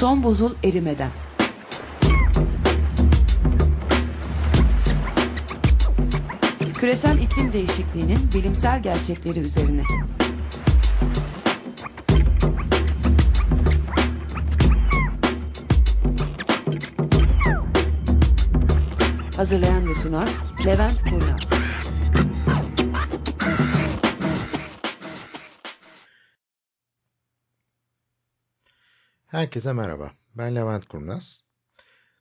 Son buzul erimeden. Küresel iklim değişikliğinin bilimsel gerçekleri üzerine. Hazırlayan ve sunan Levent Kurnaz. Herkese merhaba. Ben Levent Kurnaz.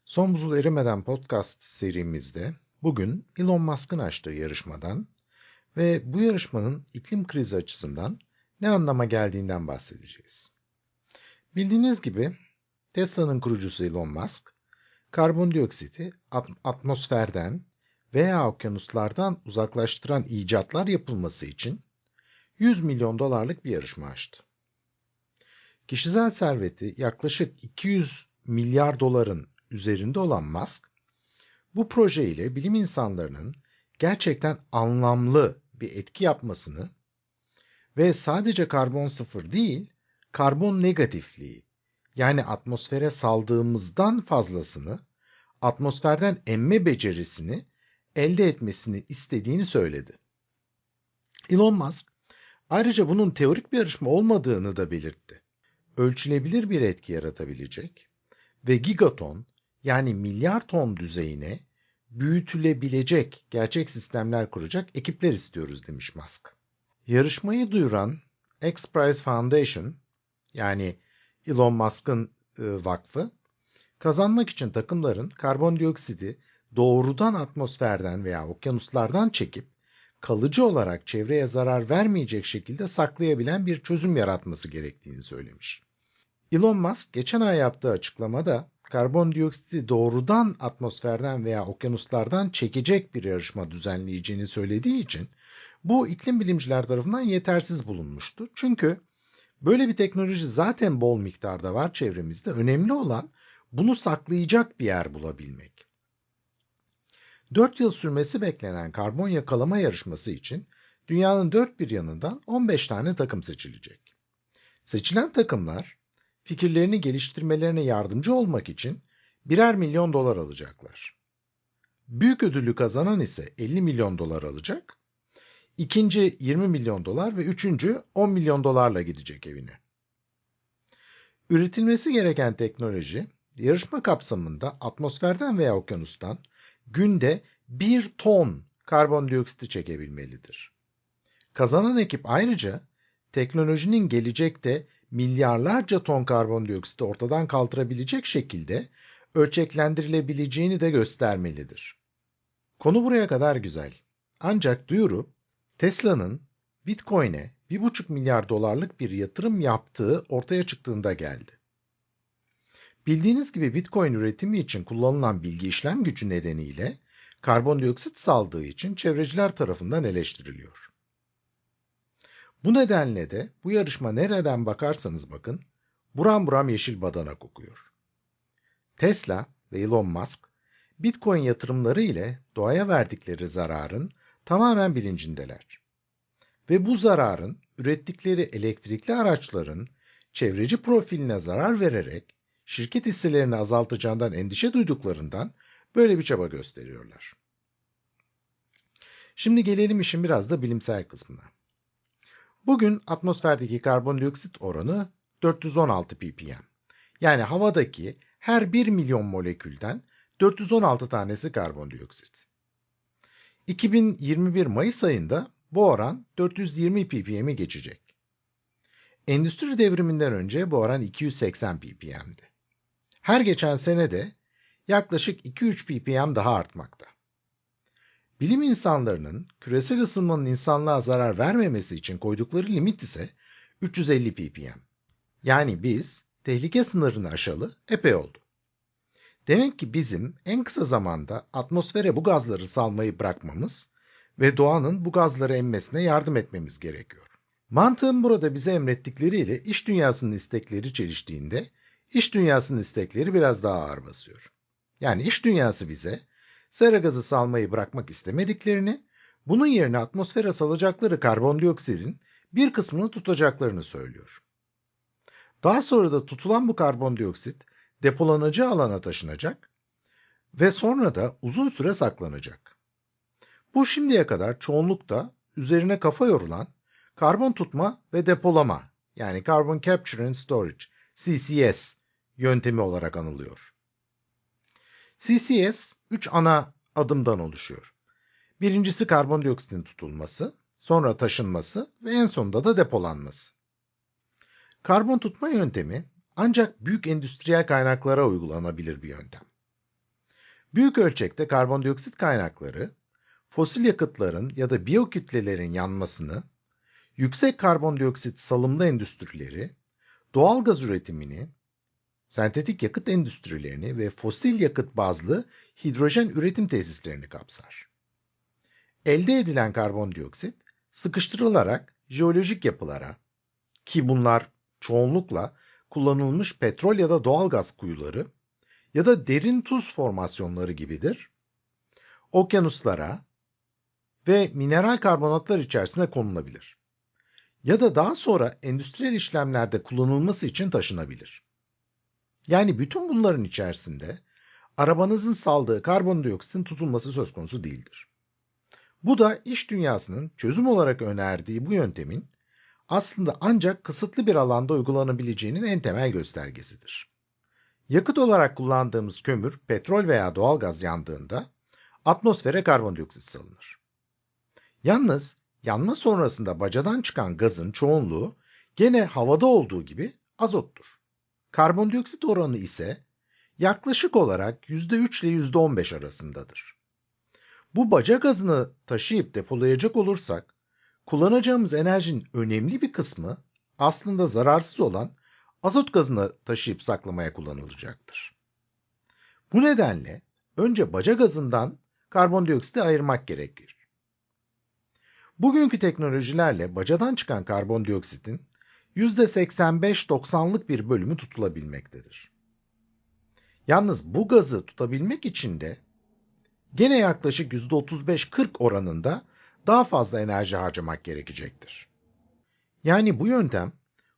Son buzul erimeden podcast serimizde bugün Elon Musk'ın açtığı yarışmadan ve bu yarışmanın iklim krizi açısından ne anlama geldiğinden bahsedeceğiz. Bildiğiniz gibi Tesla'nın kurucusu Elon Musk, karbondioksiti atmosferden veya okyanuslardan uzaklaştıran icatlar yapılması için 100 milyon dolarlık bir yarışma açtı. Kişisel serveti yaklaşık 200 milyar doların üzerinde olan Musk, bu proje ile bilim insanlarının gerçekten anlamlı bir etki yapmasını ve sadece karbon sıfır değil, karbon negatifliği yani atmosfere saldığımızdan fazlasını atmosferden emme becerisini elde etmesini istediğini söyledi. Elon Musk ayrıca bunun teorik bir yarışma olmadığını da belirtti. Ölçülebilir bir etki yaratabilecek ve gigaton yani milyar ton düzeyine büyütülebilecek gerçek sistemler kuracak ekipler istiyoruz demiş Musk. Yarışmayı duyuran X Prize Foundation yani Elon Musk'ın e, vakfı kazanmak için takımların karbondioksidi doğrudan atmosferden veya okyanuslardan çekip kalıcı olarak çevreye zarar vermeyecek şekilde saklayabilen bir çözüm yaratması gerektiğini söylemiş. Elon Musk geçen ay yaptığı açıklamada karbondioksiti doğrudan atmosferden veya okyanuslardan çekecek bir yarışma düzenleyeceğini söylediği için bu iklim bilimciler tarafından yetersiz bulunmuştu. Çünkü böyle bir teknoloji zaten bol miktarda var çevremizde. Önemli olan bunu saklayacak bir yer bulabilmek. 4 yıl sürmesi beklenen karbon yakalama yarışması için dünyanın dört bir yanından 15 tane takım seçilecek. Seçilen takımlar fikirlerini geliştirmelerine yardımcı olmak için birer milyon dolar alacaklar. Büyük ödülü kazanan ise 50 milyon dolar alacak. İkinci 20 milyon dolar ve üçüncü 10 milyon dolarla gidecek evine. Üretilmesi gereken teknoloji yarışma kapsamında atmosferden veya okyanustan günde 1 ton karbondioksiti çekebilmelidir. Kazanan ekip ayrıca teknolojinin gelecekte milyarlarca ton karbondioksiti ortadan kaldırabilecek şekilde ölçeklendirilebileceğini de göstermelidir. Konu buraya kadar güzel. Ancak duyuru Tesla'nın Bitcoin'e 1,5 milyar dolarlık bir yatırım yaptığı ortaya çıktığında geldi. Bildiğiniz gibi Bitcoin üretimi için kullanılan bilgi işlem gücü nedeniyle karbondioksit saldığı için çevreciler tarafından eleştiriliyor. Bu nedenle de bu yarışma nereden bakarsanız bakın buram buram yeşil badana kokuyor. Tesla ve Elon Musk Bitcoin yatırımları ile doğaya verdikleri zararın tamamen bilincindeler. Ve bu zararın ürettikleri elektrikli araçların çevreci profiline zarar vererek şirket hisselerini azaltacağından endişe duyduklarından böyle bir çaba gösteriyorlar. Şimdi gelelim işin biraz da bilimsel kısmına. Bugün atmosferdeki karbondioksit oranı 416 ppm. Yani havadaki her 1 milyon molekülden 416 tanesi karbondioksit. 2021 Mayıs ayında bu oran 420 ppm'i geçecek. Endüstri devriminden önce bu oran 280 ppm'di. Her geçen sene de yaklaşık 2-3 ppm daha artmakta. Bilim insanlarının küresel ısınmanın insanlığa zarar vermemesi için koydukları limit ise 350 ppm. Yani biz tehlike sınırını aşalı epey oldu. Demek ki bizim en kısa zamanda atmosfere bu gazları salmayı bırakmamız ve doğanın bu gazları emmesine yardım etmemiz gerekiyor. Mantığın burada bize emrettikleriyle iş dünyasının istekleri çeliştiğinde iş dünyasının istekleri biraz daha ağır basıyor. Yani iş dünyası bize sera gazı salmayı bırakmak istemediklerini, bunun yerine atmosfere salacakları karbondioksitin bir kısmını tutacaklarını söylüyor. Daha sonra da tutulan bu karbondioksit depolanacağı alana taşınacak ve sonra da uzun süre saklanacak. Bu şimdiye kadar çoğunlukta üzerine kafa yorulan karbon tutma ve depolama yani Carbon Capture and Storage CCS yöntemi olarak anılıyor. CCS 3 ana adımdan oluşuyor. Birincisi karbondioksitin tutulması, sonra taşınması ve en sonunda da depolanması. Karbon tutma yöntemi ancak büyük endüstriyel kaynaklara uygulanabilir bir yöntem. Büyük ölçekte karbondioksit kaynakları, fosil yakıtların ya da biyokütlelerin yanmasını, yüksek karbondioksit salımlı endüstrileri, doğal gaz üretimini, sentetik yakıt endüstrilerini ve fosil yakıt bazlı hidrojen üretim tesislerini kapsar. Elde edilen karbondioksit sıkıştırılarak jeolojik yapılara ki bunlar çoğunlukla kullanılmış petrol ya da doğal gaz kuyuları ya da derin tuz formasyonları gibidir. Okyanuslara ve mineral karbonatlar içerisine konulabilir. Ya da daha sonra endüstriyel işlemlerde kullanılması için taşınabilir. Yani bütün bunların içerisinde arabanızın saldığı karbondioksitin tutulması söz konusu değildir. Bu da iş dünyasının çözüm olarak önerdiği bu yöntemin aslında ancak kısıtlı bir alanda uygulanabileceğinin en temel göstergesidir. Yakıt olarak kullandığımız kömür, petrol veya doğalgaz yandığında atmosfere karbondioksit salınır. Yalnız yanma sonrasında bacadan çıkan gazın çoğunluğu gene havada olduğu gibi azottur. Karbondioksit oranı ise yaklaşık olarak %3 ile %15 arasındadır. Bu baca gazını taşıyıp depolayacak olursak, kullanacağımız enerjinin önemli bir kısmı aslında zararsız olan azot gazını taşıyıp saklamaya kullanılacaktır. Bu nedenle önce baca gazından karbondioksiti ayırmak gerekir. Bugünkü teknolojilerle bacadan çıkan karbondioksitin %85-90'lık bir bölümü tutulabilmektedir. Yalnız bu gazı tutabilmek için de gene yaklaşık %35-40 oranında daha fazla enerji harcamak gerekecektir. Yani bu yöntem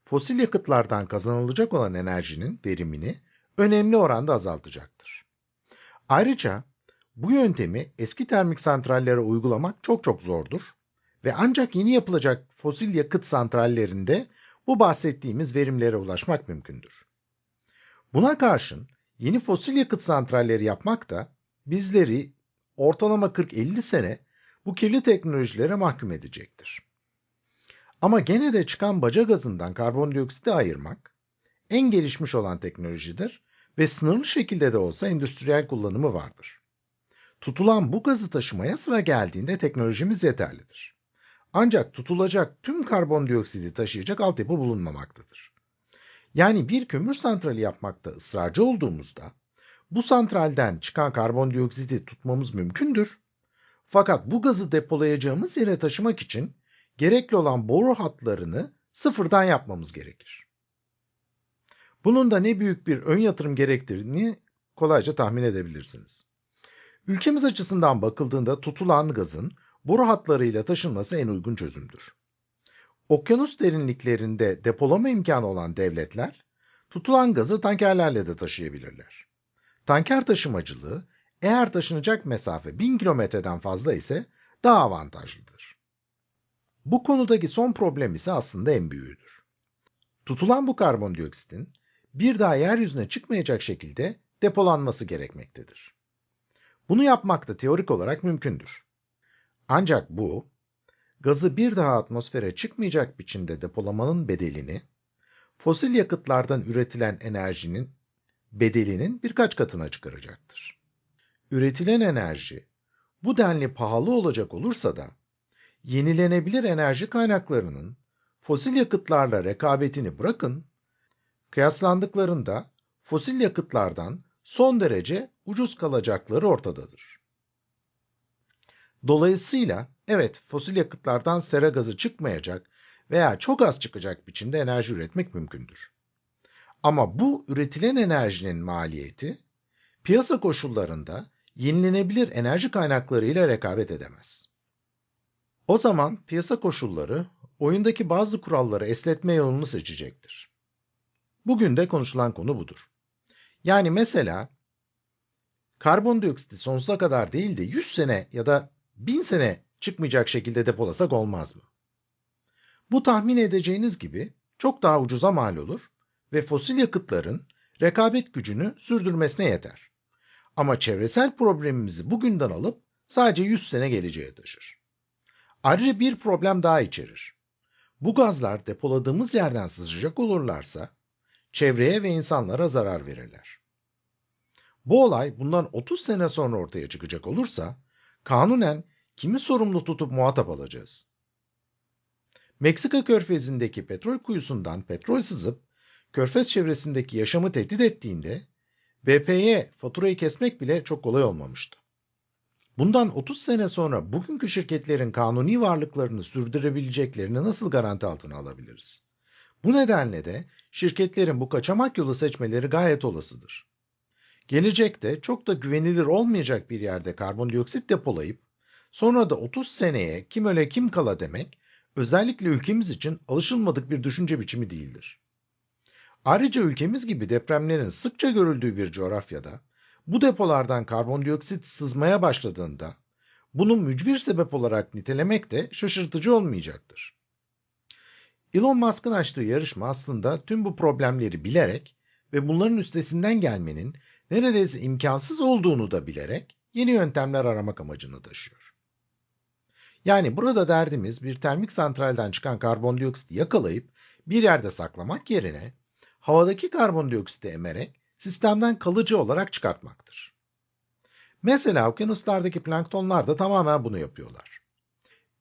fosil yakıtlardan kazanılacak olan enerjinin verimini önemli oranda azaltacaktır. Ayrıca bu yöntemi eski termik santrallere uygulamak çok çok zordur ve ancak yeni yapılacak fosil yakıt santrallerinde bu bahsettiğimiz verimlere ulaşmak mümkündür. Buna karşın yeni fosil yakıt santralleri yapmak da bizleri ortalama 40-50 sene bu kirli teknolojilere mahkum edecektir. Ama gene de çıkan baca gazından karbondioksiti ayırmak en gelişmiş olan teknolojidir ve sınırlı şekilde de olsa endüstriyel kullanımı vardır. Tutulan bu gazı taşımaya sıra geldiğinde teknolojimiz yeterlidir. Ancak tutulacak tüm karbondioksidi taşıyacak altyapı bulunmamaktadır. Yani bir kömür santrali yapmakta ısrarcı olduğumuzda bu santralden çıkan karbondioksiti tutmamız mümkündür. Fakat bu gazı depolayacağımız yere taşımak için gerekli olan boru hatlarını sıfırdan yapmamız gerekir. Bunun da ne büyük bir ön yatırım gerektirdiğini kolayca tahmin edebilirsiniz. Ülkemiz açısından bakıldığında tutulan gazın boru hatlarıyla taşınması en uygun çözümdür. Okyanus derinliklerinde depolama imkanı olan devletler, tutulan gazı tankerlerle de taşıyabilirler. Tanker taşımacılığı, eğer taşınacak mesafe 1000 kilometreden fazla ise daha avantajlıdır. Bu konudaki son problem ise aslında en büyüğüdür. Tutulan bu karbondioksitin bir daha yeryüzüne çıkmayacak şekilde depolanması gerekmektedir. Bunu yapmak da teorik olarak mümkündür. Ancak bu, gazı bir daha atmosfere çıkmayacak biçimde depolamanın bedelini, fosil yakıtlardan üretilen enerjinin bedelinin birkaç katına çıkaracaktır. Üretilen enerji bu denli pahalı olacak olursa da, yenilenebilir enerji kaynaklarının fosil yakıtlarla rekabetini bırakın, kıyaslandıklarında fosil yakıtlardan son derece ucuz kalacakları ortadadır. Dolayısıyla evet fosil yakıtlardan sera gazı çıkmayacak veya çok az çıkacak biçimde enerji üretmek mümkündür. Ama bu üretilen enerjinin maliyeti piyasa koşullarında yenilenebilir enerji kaynaklarıyla rekabet edemez. O zaman piyasa koşulları oyundaki bazı kuralları esnetme yolunu seçecektir. Bugün de konuşulan konu budur. Yani mesela karbondioksiti sonsuza kadar değil de 100 sene ya da 1000 sene çıkmayacak şekilde depolasak olmaz mı? Bu tahmin edeceğiniz gibi çok daha ucuza mal olur ve fosil yakıtların rekabet gücünü sürdürmesine yeter. Ama çevresel problemimizi bugünden alıp sadece 100 sene geleceğe taşır. Ayrıca bir problem daha içerir. Bu gazlar depoladığımız yerden sızacak olurlarsa çevreye ve insanlara zarar verirler. Bu olay bundan 30 sene sonra ortaya çıkacak olursa kanunen kimi sorumlu tutup muhatap alacağız? Meksika körfezindeki petrol kuyusundan petrol sızıp körfez çevresindeki yaşamı tehdit ettiğinde BP'ye faturayı kesmek bile çok kolay olmamıştı. Bundan 30 sene sonra bugünkü şirketlerin kanuni varlıklarını sürdürebileceklerini nasıl garanti altına alabiliriz? Bu nedenle de şirketlerin bu kaçamak yolu seçmeleri gayet olasıdır. Gelecekte çok da güvenilir olmayacak bir yerde karbondioksit depolayıp sonra da 30 seneye kim öle kim kala demek özellikle ülkemiz için alışılmadık bir düşünce biçimi değildir. Ayrıca ülkemiz gibi depremlerin sıkça görüldüğü bir coğrafyada bu depolardan karbondioksit sızmaya başladığında bunu mücbir sebep olarak nitelemek de şaşırtıcı olmayacaktır. Elon Musk'ın açtığı yarışma aslında tüm bu problemleri bilerek ve bunların üstesinden gelmenin neredeyse imkansız olduğunu da bilerek yeni yöntemler aramak amacını taşıyor. Yani burada derdimiz bir termik santralden çıkan karbondioksiti yakalayıp bir yerde saklamak yerine havadaki karbondioksiti emerek sistemden kalıcı olarak çıkartmaktır. Mesela okyanuslardaki planktonlar da tamamen bunu yapıyorlar.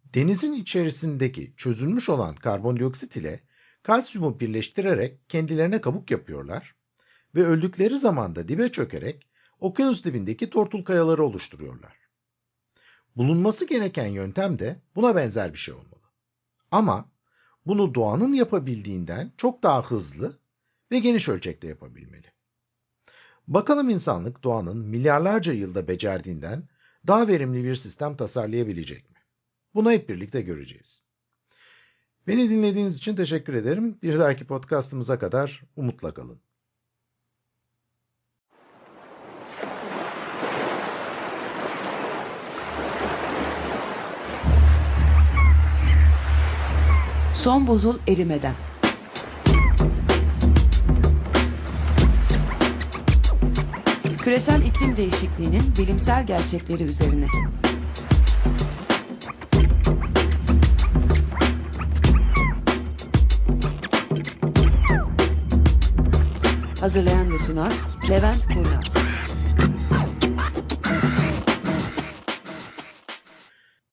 Denizin içerisindeki çözülmüş olan karbondioksit ile kalsiyumu birleştirerek kendilerine kabuk yapıyorlar ve öldükleri zaman da dibe çökerek okyanus dibindeki tortul kayaları oluşturuyorlar. Bulunması gereken yöntem de buna benzer bir şey olmalı. Ama bunu doğanın yapabildiğinden çok daha hızlı ve geniş ölçekte yapabilmeli. Bakalım insanlık doğanın milyarlarca yılda becerdiğinden daha verimli bir sistem tasarlayabilecek mi? Bunu hep birlikte göreceğiz. Beni dinlediğiniz için teşekkür ederim. Bir dahaki podcastımıza kadar umutla kalın. Son buzul erimeden. Küresel iklim değişikliğinin bilimsel gerçekleri üzerine. Hazırlayan ve sunan Levent Kurnaz.